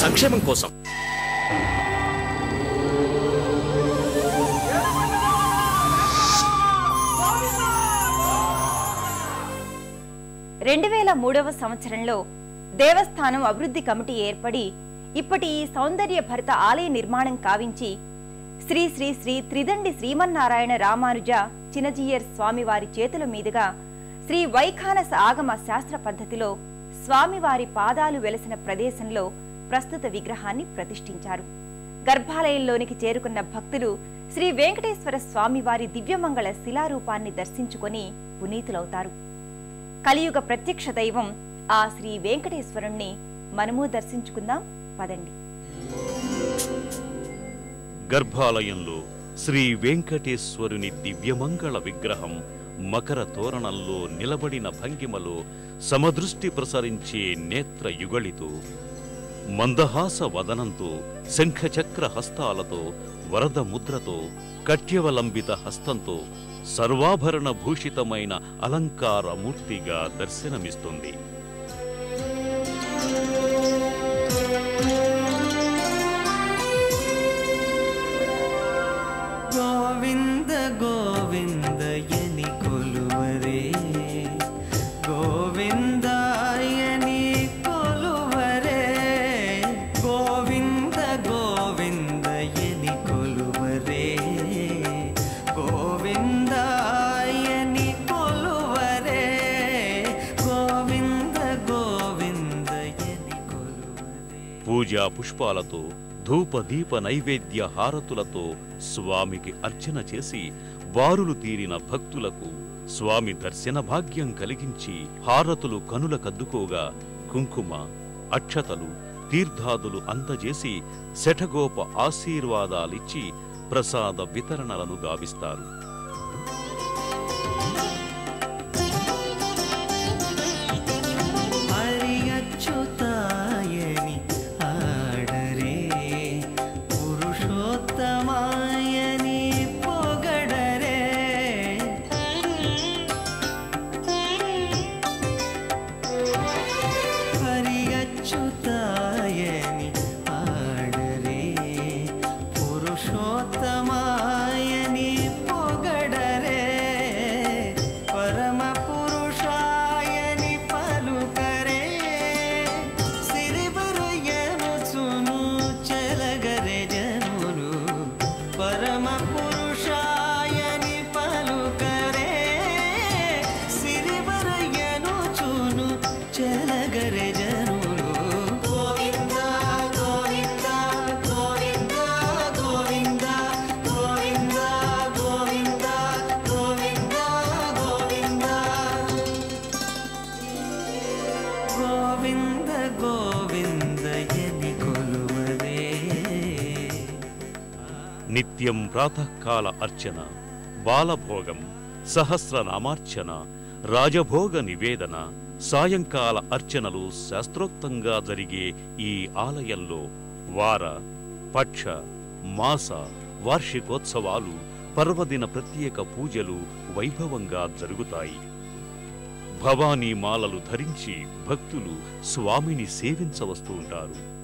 సంక్షేమం కోసం. రెండు వేల మూడవ సంవత్సరంలో దేవస్థానం అభివృద్ధి కమిటీ ఏర్పడి ఇప్పటి ఈ సౌందర్య భరిత ఆలయ నిర్మాణం కావించి శ్రీ శ్రీ శ్రీ త్రిదండి శ్రీమన్నారాయణ రామానుజ చినజీయర్ స్వామివారి చేతుల మీదుగా శ్రీ వైఖానస ఆగమ శాస్త్ర పద్ధతిలో స్వామివారి పాదాలు వెలసిన ప్రదేశంలో ప్రస్తుత విగ్రహాన్ని ప్రతిష్ఠించారు. గర్భాలయంలోనికి చేరుకున్న భక్తులు శ్రీ వెంకటేశ్వర స్వామివారి దివ్యమంగళ శిలారూపాన్ని దర్శించుకొని పునీతులవుతారు. కలియుగ ప్రత్యక్ష దైవం ఆ శ్రీ వెంకటేశ్వరుణ్ణి మనము దర్శించుకుందాం పదండి. గర్భాలయంలో శ్రీ వెంకటేశ్వరుని దివ్యమంగళ విగ్రహం మకర తోరణంలో నిలబడిన భంగిమలో సమదృష్టి ప్రసరించే నేత్ర యుగళితో మందహాస వదనంతో శంఖచక్ర హస్తాలతో వరద ముద్రతో కట్యవలంబిత హస్తంతో సర్వాభరణ భూషితమైన అలంకార మూర్తిగా దర్శనమిస్తుంది. పూజా పుష్పాలతో ధూప దీప నైవేద్య హారతులతో స్వామికి అర్చన చేసి వారులు తీరిన భక్తులకు స్వామి దర్శన భాగ్యం కలిగించి హారతులు కనుల కద్దుకోగా కుంకుమ అక్షతలు తీర్థాదులు అందజేసి శఠగోప ఆశీర్వాదాలిచ్చి ప్రసాద వితరణలను గావిస్తారు. గోవింద గోవిందయని కొలువరే నిత్యం ప్రాతకాల అర్చన బాలభోగం సహస్రనామార్చన రాజభోగ నివేదన సాయంకాల అర్చనలు శాస్త్రోక్తంగా జరిగే ఈ ఆలయంలో వార పక్ష మాస వార్షికోత్సవాలు పర్వదిన ప్రత్యేక పూజలు వైభవంగా జరుగుతాయి. భవానీ మాలలు ధరించి భక్తులు స్వామిని సేవించవస్తూ ఉంటారు.